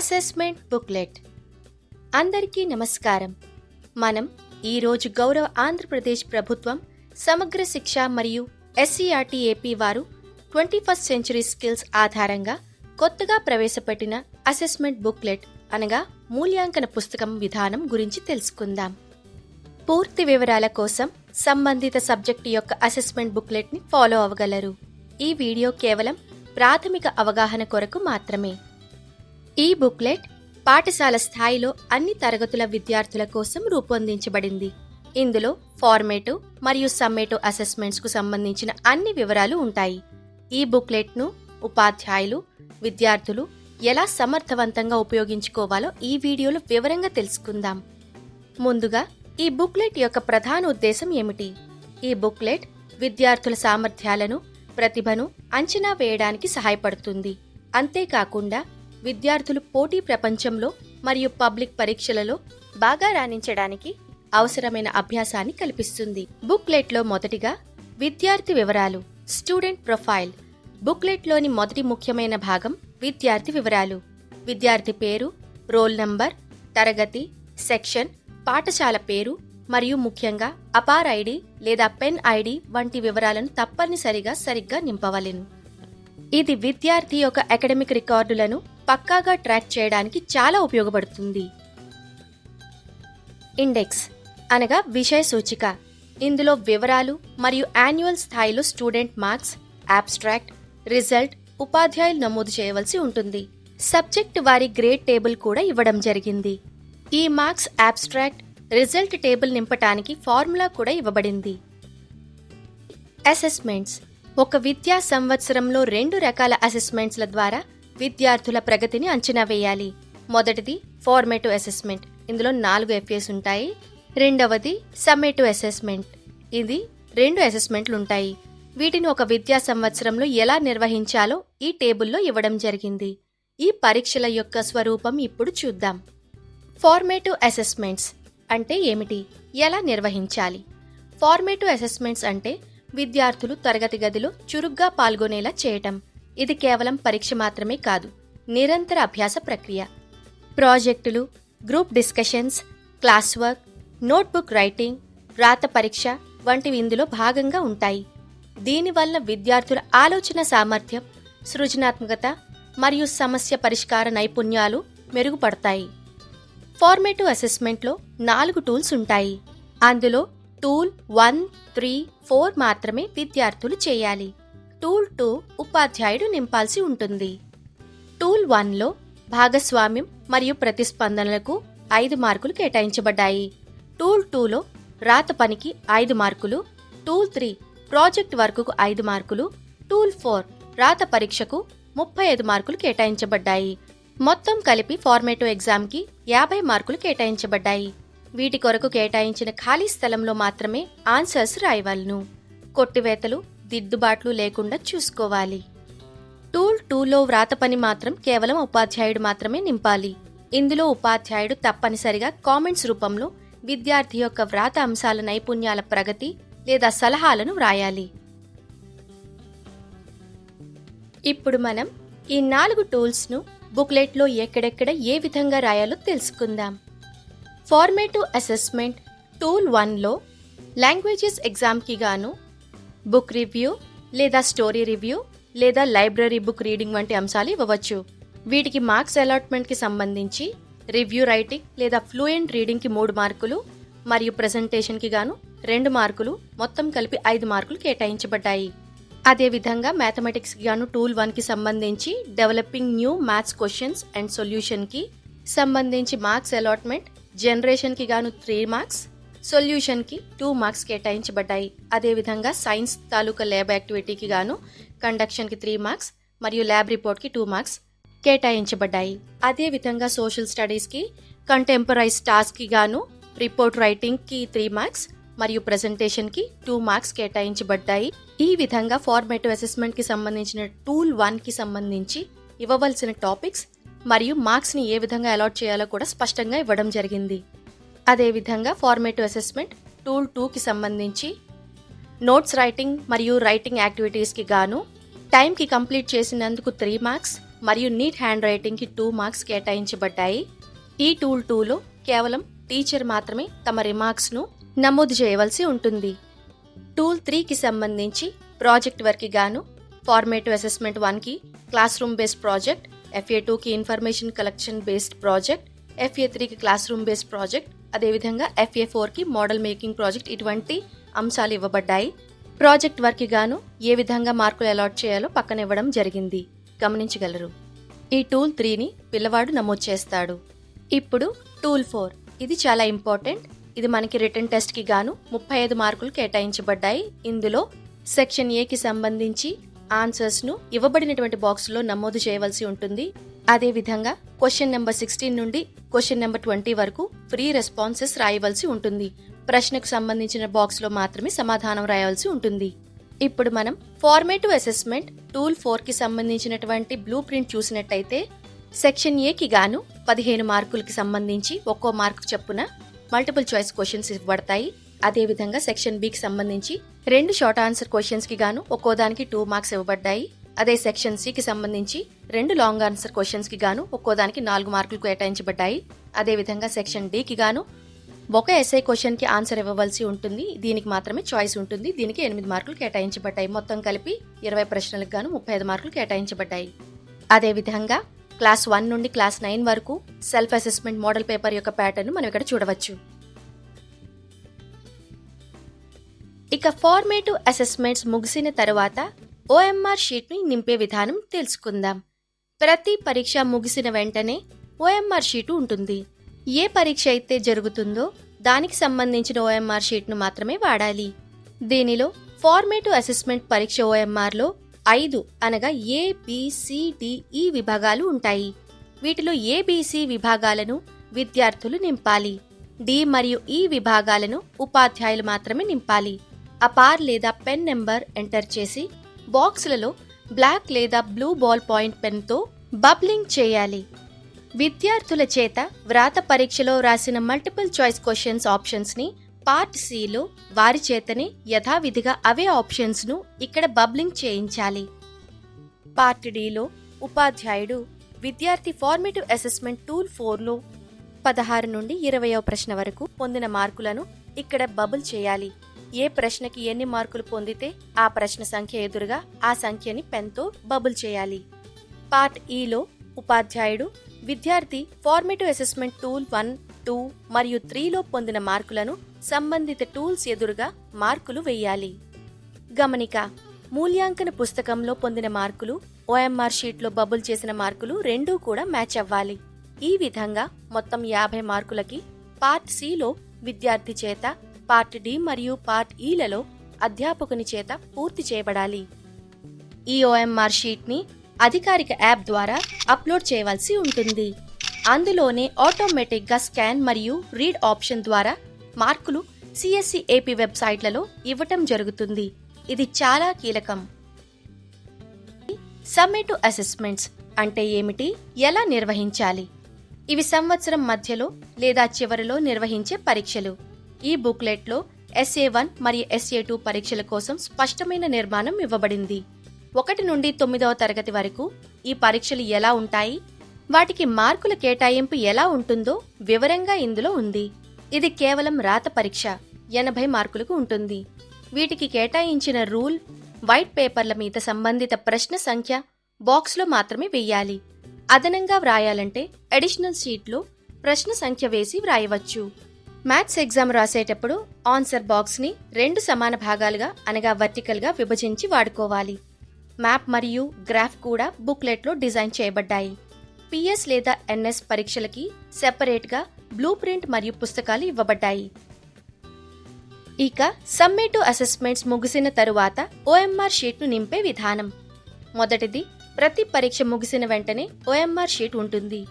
Assessment booklet. అందరికీ నమస్కారం. మనం ఈరోజు గౌరవ ఆంధ్రప్రదేశ్ ప్రభుత్వం సమగ్ర శిక్ష మరియు ఎస్సీఆర్టీ ఏపీ వారు ట్వంటీ ఫస్ట్ సెంచురీ స్కిల్స్ ఆధారంగా కొత్తగా ప్రవేశపెట్టిన అసెస్మెంట్ బుక్లెట్ అనగా మూల్యాంకన పుస్తకం విధానం గురించి తెలుసుకుందాం. పూర్తి వివరాల కోసం సంబంధిత సబ్జెక్టు యొక్క అసెస్మెంట్ బుక్లెట్ని ఫాలో అవ్వగలరు. ఈ వీడియో కేవలం ప్రాథమిక అవగాహన కొరకు మాత్రమే. ఈ బుక్లెట్ పాఠశాల స్థాయిలో అన్ని తరగతుల విద్యార్థుల కోసం రూపొందించబడింది. ఇందులో ఫార్మేటివ్ మరియు సమ్మేటివ్ అసెస్మెంట్స్కు సంబంధించిన అన్ని వివరాలు ఉంటాయి. ఈ బుక్లెట్ను ఉపాధ్యాయులు విద్యార్థులు ఎలా సమర్థవంతంగా ఉపయోగించుకోవాలో ఈ వీడియోలో వివరంగా తెలుసుకుందాం. ముందుగా ఈ బుక్లెట్ యొక్క ప్రధాన ఉద్దేశం ఏమిటి? ఈ బుక్లెట్ విద్యార్థుల సామర్థ్యాలను ప్రతిభను అంచనా వేయడానికి సహాయపడుతుంది. అంతేకాకుండా విద్యార్థులు పోటీ ప్రపంచంలో మరియు పబ్లిక్ పరీక్షలలో బాగా రాణించడానికి అవసరమైన అభ్యాసాన్ని కల్పిస్తుంది. బుక్లెట్లో మొదటిగా విద్యార్థి వివరాలు స్టూడెంట్ ప్రొఫైల్. బుక్లెట్లోని మొదటి ముఖ్యమైన భాగం విద్యార్థి వివరాలు. విద్యార్థి పేరు రోల్ నంబర్ తరగతి సెక్షన్ పాఠశాల పేరు మరియు ముఖ్యంగా అపార్ ఐడి లేదా పెన్ ఐడి వంటి వివరాలను తప్పనిసరిగా సరిగ్గా నింపవలెను. ఇది విద్యార్థి యొక్క అకాడమిక్ రికార్డులను పక్కాగా ట్రాక్ చేయడానికి చాలా ఉపయోగపడుతుంది. ఇండెక్స్ అనగా విషయ సూచిక. ఇందులో వివరాలు మరియు యాన్యువల్ స్థాయిలో స్టూడెంట్ మార్క్స్ అబ్స్ట్రాక్ట్ రిజల్ట్ ఉపాధ్యాయులు నమోదు చేయవలసి ఉంటుంది. సబ్జెక్ట్ వారి గ్రేడ్ టేబుల్ కూడా ఇవ్వడం జరిగింది. ఈ మార్క్స్ అబ్స్ట్రాక్ట్ రిజల్ట్ టేబుల్ నింపటానికి ఫార్ములా కూడా ఇవ్వబడింది. అసెస్మెంట్స్. ఒక విద్యా సంవత్సరంలో రెండు రకాల అసెస్మెంట్స్ల ద్వారా విద్యార్థుల ప్రగతిని అంచనా వేయాలి. మొదటిది ఫార్మేటివ్ అసెస్మెంట్ ఇందులో నాలుగు ఎఫ్ఏస్ ఉంటాయి. రెండవది సమ్మేటివ్ అసెస్మెంట్ ఇది రెండు అసెస్మెంట్లు ఉంటాయి. వీటిని ఒక విద్యా సంవత్సరంలో ఎలా నిర్వహించాలో ఈ టేబుల్లో ఇవ్వడం జరిగింది. ఈ పరీక్షల యొక్క స్వరూపం ఇప్పుడు చూద్దాం. ఫార్మేటివ్ అసెస్మెంట్స్ అంటే ఏమిటి? ఎలా నిర్వహించాలి? ఫార్మేటివ్ అసెస్మెంట్స్ అంటే విద్యార్థులు తరగతి గదిలో చురుగ్గా పాల్గొనేలా చేయటం. ఇది కేవలం పరీక్ష మాత్రమే కాదు నిరంతర అభ్యాస ప్రక్రియ. ప్రాజెక్టులు group discussions class work notebook writing రాత పరీక్ష వంటివి ఇందులో భాగంగా ఉంటాయి. దీనివల్ల విద్యార్థుల ఆలోచన సామర్థ్యం సృజనాత్మకత మరియు సమస్య పరిష్కార నైపుణ్యాలు మెరుగుపడతాయి. ఫార్మేటివ్ అసెస్మెంట్లో నాలుగు టూల్స్ ఉంటాయి. అందులో టూల్ వన్ త్రీ ఫోర్ మాత్రమే విద్యార్థులు చేయాలి. టూల్ టూ ఉపాధ్యాయుడు నింపాల్సి ఉంటుంది. టూల్ వన్లో భాగస్వామ్యం మరియు ప్రతిస్పందనలకు ఐదు మార్కులు కేటాయించబడ్డాయి. టూల్ టూలో రాత పనికి ఐదు మార్కులు టూల్ త్రీ ప్రాజెక్ట్ వర్కుకు ఐదు మార్కులు టూల్ ఫోర్ రాత పరీక్షకు ముప్పై ఐదు మార్కులు కేటాయించబడ్డాయి. మొత్తం కలిపి ఫార్మేటివ్ ఎగ్జామ్కి యాభై మార్కులు కేటాయించబడ్డాయి. వీటి కొరకు కేటాయించిన ఖాళీ స్థలంలో మాత్రమే ఆన్సర్స్ రాయవలను. కొట్టివేతలు దిద్దుబాట్లు లేకుండా చూసుకోవాలి. టూల్ టూలో వ్రాత పని మాత్రం కేవలం ఉపాధ్యాయుడు మాత్రమే నింపాలి. ఇందులో ఉపాధ్యాయుడు తప్పనిసరిగా కామెంట్స్ రూపంలో విద్యార్థి యొక్క వ్రాత అంశాల నైపుణ్యాల ప్రగతి లేదా సలహాలను వ్రాయాలి. ఇప్పుడు మనం ఈ నాలుగు టూల్స్ను బుక్లెట్లో ఎక్కడెక్కడ ఏ విధంగా రాయాలో తెలుసుకుందాం. ఫార్మేటివ్ అసెస్మెంట్ టూల్ వన్లో లాంగ్వేజెస్ ఎగ్జామ్కి గాను బుక్ రివ్యూ లేదా స్టోరీ రివ్యూ లేదా లైబ్రరీ బుక్ రీడింగ్ వంటి అంశాలు ఇవ్వవచ్చు. వీటికి మార్క్స్ అలాట్మెంట్కి సంబంధించి రివ్యూ రైటింగ్ లేదా ఫ్లూయెంట్ రీడింగ్కి మూడు మార్కులు మరియు ప్రెజెంటేషన్కి గాను రెండు మార్కులు మొత్తం కలిపి ఐదు మార్కులు కేటాయించబడ్డాయి. అదేవిధంగా మ్యాథమెటిక్స్కి గాను టూల్ వన్కి సంబంధించి developing new maths questions and సొల్యూషన్కి సంబంధించి మార్క్స్ అలాట్మెంట్ జనరేషన్కి గాను త్రీ మార్క్స్ సొల్యూషన్కి టూ మార్క్స్ కేటాయించబడ్డాయి. అదేవిధంగా సైన్స్ తాలూకా ల్యాబ్ యాక్టివిటీకి గాను కండక్షన్కి త్రీ మార్క్స్ మరియు ల్యాబ్ రిపోర్ట్కి టూ మార్క్స్ కేటాయించబడ్డాయి. అదేవిధంగా సోషల్ స్టడీస్కి కంటెంపరైజ్ టాస్క్కి గాను రిపోర్ట్ రైటింగ్కి త్రీ మార్క్స్ మరియు ప్రెజెంటేషన్కి టూ మార్క్స్ కేటాయించబడ్డాయి. ఈ విధంగా ఫార్మేటివ్ అసెస్మెంట్కి సంబంధించిన టూల్ వన్కి సంబంధించి ఇవ్వవలసిన టాపిక్స్ మరియు మార్క్స్ని ఏ విధంగా అలాట్ చేయాలో కూడా స్పష్టంగా ఇవ్వడం జరిగింది. అదేవిధంగా ఫార్మేటివ్ అసెస్మెంట్ టూల్ టూకి సంబంధించి నోట్స్ రైటింగ్ మరియు రైటింగ్ యాక్టివిటీస్కి గాను టైంకి కంప్లీట్ చేసినందుకు త్రీ మార్క్స్ మరియు నీట్ హ్యాండ్ రైటింగ్కి టూ మార్క్స్ కేటాయించబడ్డాయి. ఈ టూల్ టూలో కేవలం టీచర్ మాత్రమే తమ రిమార్క్స్ను నమోదు చేయవలసి ఉంటుంది. టూల్ త్రీకి సంబంధించి ప్రాజెక్ట్ వర్క్కి గాను ఫార్మేటివ్ అసెస్మెంట్ వన్కి class room based project FA టూకి information collection based project FA త్రీకి క్లాస్ రూమ్ బేస్డ్ ప్రాజెక్ట్ అదేవిధంగా ఎఫ్ఏ ఫోర్కి మోడల్ మేకింగ్ ప్రాజెక్ట్ ఇటువంటి అంశాలు ఇవ్వబడ్డాయి. ప్రాజెక్ట్ వర్క్కి గాను ఏ విధంగా మార్కులు అలాట్ చేయాలో పక్కన ఇవ్వడం జరిగింది. గమనించగలరు. ఈ టూల్ త్రీని పిల్లవాడు నమోదు చేస్తాడు. ఇప్పుడు టూల్ ఫోర్ ఇది చాలా ఇంపార్టెంట్ ఇది మనకి రిటర్న్ టెస్ట్కి గాను ముప్పై ఐదు మార్కులు కేటాయించబడ్డాయి. ఇందులో సెక్షన్ ఏకి సంబంధించి ఆన్సర్స్ను ఇవ్వబడినటువంటి బాక్స్లో నమోదు చేయవలసి ఉంటుంది. అదేవిధంగా క్వశ్చన్ నెంబర్ సిక్స్టీన్ నుండి క్వశ్చన్ నెంబర్ ట్వంటీ వరకు ఫ్రీ రెస్పాన్సెస్ రాయవలసి ఉంటుంది. ప్రశ్నకు సంబంధించిన బాక్స్లో మాత్రమే సమాధానం రాయవలసి ఉంటుంది. ఇప్పుడు మనం ఫార్మేటివ్ అసెస్మెంట్ టూల్ ఫోర్కి సంబంధించినటువంటి బ్లూ ప్రింట్ చూసినట్టయితే సెక్షన్ ఏకి గాను పదిహేను మార్కులకి సంబంధించి ఒక్కో మార్కు చొప్పున మల్టిపుల్ చాయిస్ క్వశ్చన్స్ ఇవ్వబడతాయి. అదేవిధంగా సెక్షన్ బికి సంబంధించి రెండు షార్ట్ ఆన్సర్ క్వశ్చన్స్కి గాను ఒక్కో దానికి టూ మార్క్స్ ఇవ్వబడ్డాయి. అదే సెక్షన్ సికి సంబంధించి రెండు లాంగ్ ఆన్సర్ క్వశ్చన్స్కి గాను ఒక్కో దానికి నాలుగు మార్కులు కేటాయించబడ్డాయి. అదేవిధంగా సెక్షన్ డికి గాను ఒక ఎస్ఐ క్వశ్చన్కి ఆన్సర్ ఇవ్వవలసి ఉంటుంది. దీనికి మాత్రమే చాయిస్ ఉంటుంది. దీనికి ఎనిమిది మార్కులు కేటాయించబడ్డాయి. మొత్తం కలిపి ఇరవై ప్రశ్నలకు గాను ముప్పై ఐదు మార్కులు కేటాయించబడ్డాయి. అదేవిధంగా క్లాస్ వన్ నుండి క్లాస్ నైన్ వరకు సెల్ఫ్ అసెస్మెంట్ మోడల్ పేపర్ యొక్క ప్యాటర్న్ మనం ఇక్కడ చూడవచ్చు. ఇక ఫార్మేటివ్ అసెస్మెంట్స్ ముగిసిన తరువాత ఓఎంఆర్ షీట్ని నింపే విధానం తెలుసుకుందాం. ప్రతి పరీక్ష ముగిసిన వెంటనే ఓఎంఆర్ షీటు ఉంటుంది. ఏ పరీక్ష అయితే జరుగుతుందో దానికి సంబంధించిన ఓఎంఆర్ షీట్ను మాత్రమే వాడాలి. దీనిలో ఫార్మేటివ్ అసెస్మెంట్ పరీక్ష ఓఎంఆర్లో ఐదు అనగా ఏ ఈ e విభాగాలు ఉంటాయి. వీటిలో ఏబీసీ విభాగాలను విద్యార్థులు నింపాలి. డి మరియు ఈ విభాగాలను ఉపాధ్యాయులు మాత్రమే నింపాలి. అపార్ లేదా పెన్ నెంబర్ ఎంటర్ చేసి బాక్స్లలో బ్లాక్ లేదా బ్లూ బాల్ పాయింట్ పెన్తో బబ్లింగ్ చేయాలి. విద్యార్థుల చేత వ్రాత పరీక్షలో రాసిన మల్టిపుల్ చాయిస్ క్వశ్చన్స్ ఆప్షన్స్ని పార్ట్ సిలో వారి చేతనే యథావిధిగా అవే ఆప్షన్స్ను ఇక్కడ బబ్లింగ్ చేయించాలి. పార్ట్ డిలో ఉపాధ్యాయుడు విద్యార్థి ఫార్మేటివ్ అసెస్మెంట్ టూల్ ఫోర్లో పదహారు నుండి ఇరవయో ప్రశ్న వరకు పొందిన మార్కులను ఇక్కడ బబుల్ చేయాలి. ఏ ప్రశ్నకి ఎన్ని మార్కులు పొందితే ఆ ప్రశ్న సంఖ్య ఎదురుగా ఆ సంఖ్యని పెన్తో బబుల్ చేయాలి. పార్ట్ e ఈలో ఉపాధ్యాయుడు విద్యార్థి formative assessment tool one two మరియు త్రీలో పొందిన మార్కులను సంబంధిత టూల్స్ ఎదురుగా మార్కులు వేయాలి. గమనిక మూల్యాంకన పుస్తకంలో పొందిన మార్కులు ఓఎంఆర్ షీట్లో బబుల్ చేసిన మార్కులు రెండూ కూడా మ్యాచ్ అవ్వాలి. ఈ విధంగా మొత్తం యాభై మార్కులకి పార్ట్ సిలో విద్యార్థి చేత పార్ట్ డి మరియు పార్ట్ ఈలలో అధ్యాపకుని చేత పూర్తి చేయబడాలి. ఈఓఎంఆర్ షీట్ని అధికారిక యాప్ ద్వారా అప్లోడ్ చేయవలసి ఉంటుంది. అందులోనే ఆటోమేటిక్గా స్కాన్ మరియు రీడ్ ఆప్షన్ ద్వారా మార్కులు సిఎస్సి ఏపీ వెబ్సైట్లలో ఇవ్వటం జరుగుతుంది. ఇది చాలా కీలకం. సమ్మేటివ్ అసెస్మెంట్స్ అంటే ఏమిటి? ఎలా నిర్వహించాలి? ఇవి సంవత్సరం మధ్యలో లేదా చివరిలో నిర్వహించే పరీక్షలు. ఈ బుక్లెట్లో ఎస్ఏ వన్ మరియు ఎస్ఏ టూ పరీక్షల కోసం స్పష్టమైన నిర్మాణం ఇవ్వబడింది. ఒకటి నుండి తొమ్మిదవ తరగతి వరకు ఈ పరీక్షలు ఎలా ఉంటాయి? వాటికి మార్కుల కేటాయింపు ఎలా ఉంటుందో వివరంగా ఇందులో ఉంది. ఇది కేవలం రాత పరీక్ష. ఎనభై మార్కులకు ఉంటుంది. వీటికి కేటాయించిన రూల్ వైట్ పేపర్ల మీద సంబంధిత ప్రశ్న సంఖ్య బాక్స్లో మాత్రమే వెయ్యాలి అదనంగా వ్రాయాలంటే అడిషనల్ షీట్లో ప్రశ్న సంఖ్య వేసి వ్రాయవచ్చు. మ్యాథ్స్ ఎగ్జామ్ రాసేటప్పుడు ఆన్సర్ బాక్స్ని రెండు సమాన భాగాలుగా అనగా వర్టికల్గా విభజించి వాడుకోవాలి. మ్యాప్ మరియు గ్రాఫ్ కూడా బుక్లెట్లో డిజైన్ చేయబడ్డాయి. పిఎస్ లేదా ఎన్ఎస్ పరీక్షలకి సెపరేట్గా బ్లూ ప్రింట్ మరియు పుస్తకాలు ఇవ్వబడ్డాయి. ఇక సమ్మేటివ్ అసెస్మెంట్స్ ముగిసిన తరువాత ఓఎంఆర్ షీట్ను నింపే విధానం. మొదటిది ప్రతి పరీక్ష ముగిసిన వెంటనే ఓఎంఆర్ షీట్ ఉంటుంది.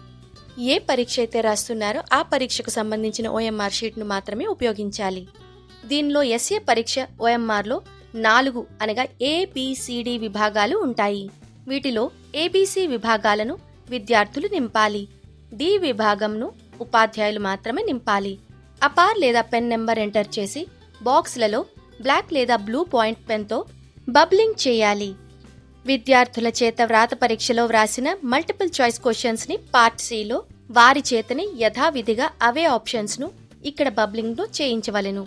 ఏ పరీక్ష అయితే రాస్తున్నారో ఆ పరీక్షకు సంబంధించిన ఓఎంఆర్ షీట్ను మాత్రమే ఉపయోగించాలి. దీనిలో ఎస్ఏ పరీక్ష ఓఎంఆర్లో నాలుగు అనగా ఏబిసిడి విభాగాలు ఉంటాయి. వీటిలో ఏబిసి విభాగాలను విద్యార్థులు నింపాలి. డి విభాగంను ఉపాధ్యాయులు మాత్రమే నింపాలి. అపార్ లేదా పెన్ నెంబర్ ఎంటర్ చేసి బాక్స్లలో బ్లాక్ లేదా బ్లూ పాయింట్ పెన్తో బబ్లింగ్ చేయాలి. విద్యార్థుల చేత వ్రాత పరీక్షలో వ్రాసిన మల్టిపుల్ చాయిస్ క్వశ్చన్స్ని పార్ట్ సిలో వారి చేతని యథావిధిగా అవే ఆప్షన్స్ను ఇక్కడ బబ్లింగ్ను చేయించవలెను.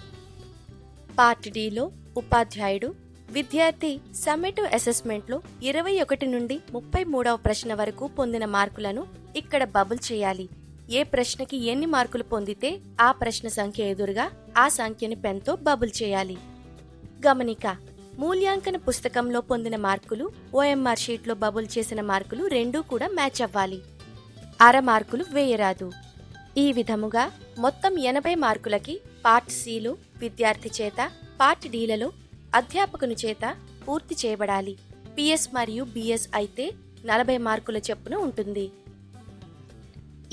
పార్ట్ డిలో ఉపాధ్యాయుడు విద్యార్థి సమ్మేటివ్ అసెస్మెంట్లో ఇరవై ఒకటి నుండి ముప్పై మూడవ ప్రశ్న వరకు పొందిన మార్కులను ఇక్కడ బబుల్ చేయాలి. ఏ ప్రశ్నకి ఎన్ని మార్కులు పొందితే ఆ ప్రశ్న సంఖ్య ఎదురుగా ఆ సంఖ్యని పెన్తో బబుల్ చేయాలి. గమనిక మూల్యాంకన పుస్తకంలో పొందిన మార్కులు ఓఎంఆర్ షీట్లో బబుల్ చేసిన మార్కులు రెండూ కూడా మ్యాచ్ అవ్వాలి. అర మార్కులు వేయరాదు. ఈ విధముగా మొత్తం ఎనభై మార్కులకి పార్ట్ సిలో విద్యార్థి చేత పార్ట్ డీలలో అధ్యాపకుని చేత పూర్తి చేయబడాలి. పిఎస్ మరియు బిఎస్ అయితే నలభై మార్కుల చొప్పున ఉంటుంది.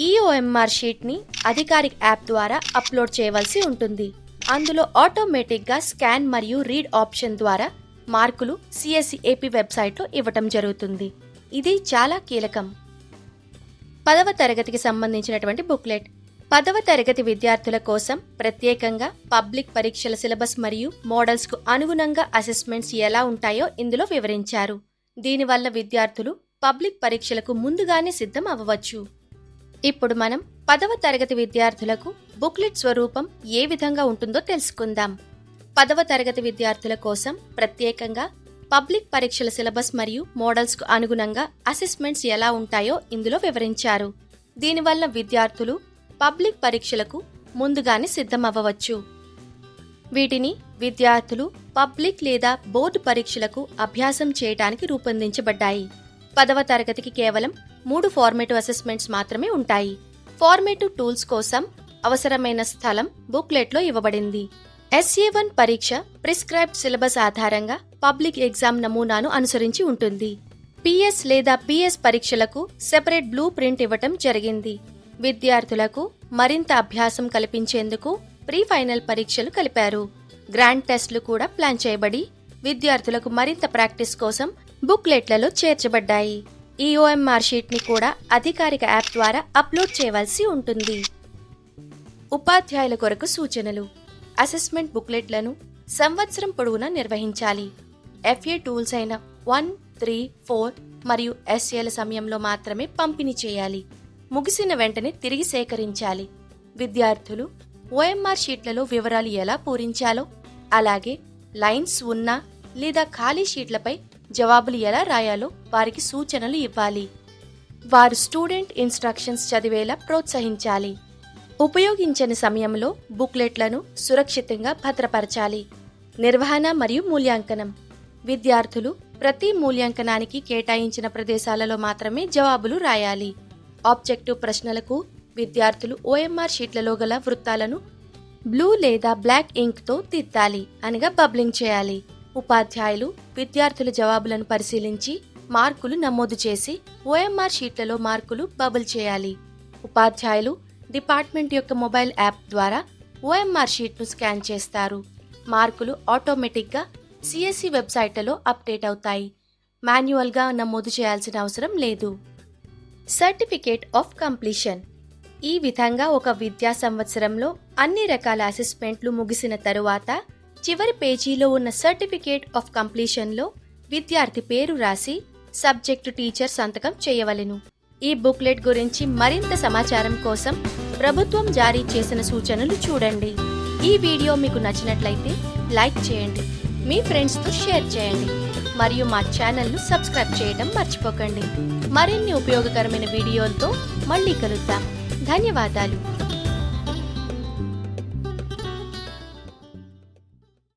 ఈ ఓఎంఆర్ షీట్ని అధికారిక యాప్ ద్వారా అప్లోడ్ చేయవలసి ఉంటుంది. అందులో ఆటోమేటిక్గా స్కాన్ మరియు రీడ్ ఆప్షన్ ద్వారా మార్కులు సిఎస్సి ఏపీ వెబ్సైట్లో ఇవ్వటం జరుగుతుంది. ఇది చాలా కీలకం. పదవ తరగతికి సంబంధించినటువంటి బుక్లెట్ పదవ తరగతి విద్యార్థుల కోసం ప్రత్యేకంగా పబ్లిక్ పరీక్షల సిలబస్ మరియు మోడల్స్కు అనుగుణంగా అసెస్మెంట్స్ ఎలా ఉంటాయో ఇందులో వివరించారు. దీనివల్ల విద్యార్థులు పబ్లిక్ పరీక్షలకు ముందుగానే సిద్ధం అవ్వవచ్చు. ఇప్పుడు మనం పదవ తరగతి విద్యార్థులకు బుక్లెట్ స్వరూపం ఏ విధంగా ఉంటుందో తెలుసుకుందాం. పదవ తరగతి విద్యార్థుల కోసం ప్రత్యేకంగా పబ్లిక్ పరీక్షల సిలబస్ మరియు మోడల్స్కు అనుగుణంగా అసెస్మెంట్స్ ఎలా ఉంటాయో ఇందులో వివరించారు. దీనివల్ల విద్యార్థులు పబ్లిక్ పరీక్షలకు ముందుగానే సిద్ధమవ్వవచ్చు. వీటిని విద్యార్థులు పబ్లిక్ లేదా బోర్డు పరీక్షలకు అభ్యాసం చేయడానికి రూపొందించబడ్డాయి. పదవ తరగతికి కేవలం మూడు ఫార్మేటివ్ అసెస్మెంట్స్ మాత్రమే ఉంటాయి. ఫార్మేటివ్ టూల్స్ కోసం అవసరమైన స్థలం బుక్లెట్లో ఇవ్వబడింది. ఎస్ఏ వన్ పరీక్ష ప్రిస్క్రైబ్డ్ సిలబస్ ఆధారంగా పబ్లిక్ ఎగ్జామ్ నమూనాను అనుసరించి ఉంటుంది. పిఎస్ లేదా పిఎస్ పరీక్షలకు సెపరేట్ బ్లూ ప్రింట్ ఇవ్వటం జరిగింది. విద్యార్థులకు మరింత అభ్యాసం కల్పించేందుకు ప్రీ ఫైనల్ పరీక్షలు కలిపారు. గ్రాండ్ టెస్ట్లు కూడా ప్లాన్ చేయబడి విద్యార్థులకు మరింత ప్రాక్టీస్ కోసం బుక్లెట్లలో చేర్చబడ్డాయి. ఈఓఎంఆర్ షీట్ని కూడా అధికారిక యాప్ ద్వారా అప్లోడ్ చేయవలసి ఉంటుంది. ఉపాధ్యాయుల కొరకు సూచనలు. అసెస్మెంట్ బుక్లెట్లను సంవత్సరం పొడవునా నిర్వహించాలి. ఎఫ్ఏ టూల్స్ అయిన వన్ త్రీ ఫోర్ మరియు ఎస్ఏల సమయంలో మాత్రమే పంపిణీ చేయాలి. ముగిసిన వెంటనే తిరిగి సేకరించాలి. విద్యార్థులు ఓఎంఆర్ షీట్లలో వివరాలు ఎలా పూరించాలో అలాగే లైన్స్ ఉన్న లేదా ఖాళీ షీట్లపై జవాబులు ఎలా రాయాలో వారికి సూచనలు ఇవ్వాలి. వారు స్టూడెంట్ ఇన్స్ట్రక్షన్స్ చదివేలా ప్రోత్సహించాలి. ఉపయోగించని సమయంలో బుక్లెట్లను సురక్షితంగా భద్రపరచాలి. నిర్వహణ మరియు మూల్యాంకనం. విద్యార్థులు ప్రతి మూల్యాంకనానికి కేటాయించిన ప్రదేశాలలో మాత్రమే జవాబులు రాయాలి. ఆబ్జెక్టివ్ ప్రశ్నలకు విద్యార్థులు ఓఎంఆర్ షీట్లలో గల వృత్తాలను బ్లూ లేదా బ్లాక్ ఇంక్తో దిద్దాలి అనగా బబ్లింగ్ చేయాలి. ఉపాధ్యాయులు విద్యార్థుల జవాబులను పరిశీలించి మార్కులు నమోదు చేసి ఓఎంఆర్ షీట్లలో మార్కులు బబుల్ చేయాలి. ఉపాధ్యాయులు డిపార్ట్మెంట్ యొక్క మొబైల్ యాప్ ద్వారా ఓఎంఆర్ షీట్ను స్కాన్ చేస్తారు. మార్కులు ఆటోమేటిక్గా సిఎస్సి వెబ్సైట్లలో అప్డేట్ అవుతాయి. మాన్యువల్గా నమోదు చేయాల్సిన అవసరం లేదు. Certificate of completion. ఈ విధంగా ఒక విద్యా సంవత్సరంలో అన్ని రకాల అసెస్మెంట్లు ముగిసిన తరువాత చివరి పేజీలో ఉన్న సర్టిఫికేట్ ఆఫ్ కంప్లీషన్లో విద్యార్థి పేరు రాసి సబ్జెక్టు టీచర్ సంతకం చేయవలెను. ఈ బుక్లెట్ గురించి మరింత సమాచారం కోసం ప్రభుత్వం జారీ చేసిన సూచనలు చూడండి. ఈ వీడియో మీకు నచ్చినట్లయితే లైక్ చేయండి. మీ ఫ్రెండ్స్తో షేర్ చేయండి. మరియు మా ఛానల్ను సబ్స్క్రైబ్ చేయడం మర్చిపోకండి. మరిన్ని ఉపయోగకరమైన వీడియోలతో మళ్ళీ కలుద్దాం. ధన్యవాదాలు.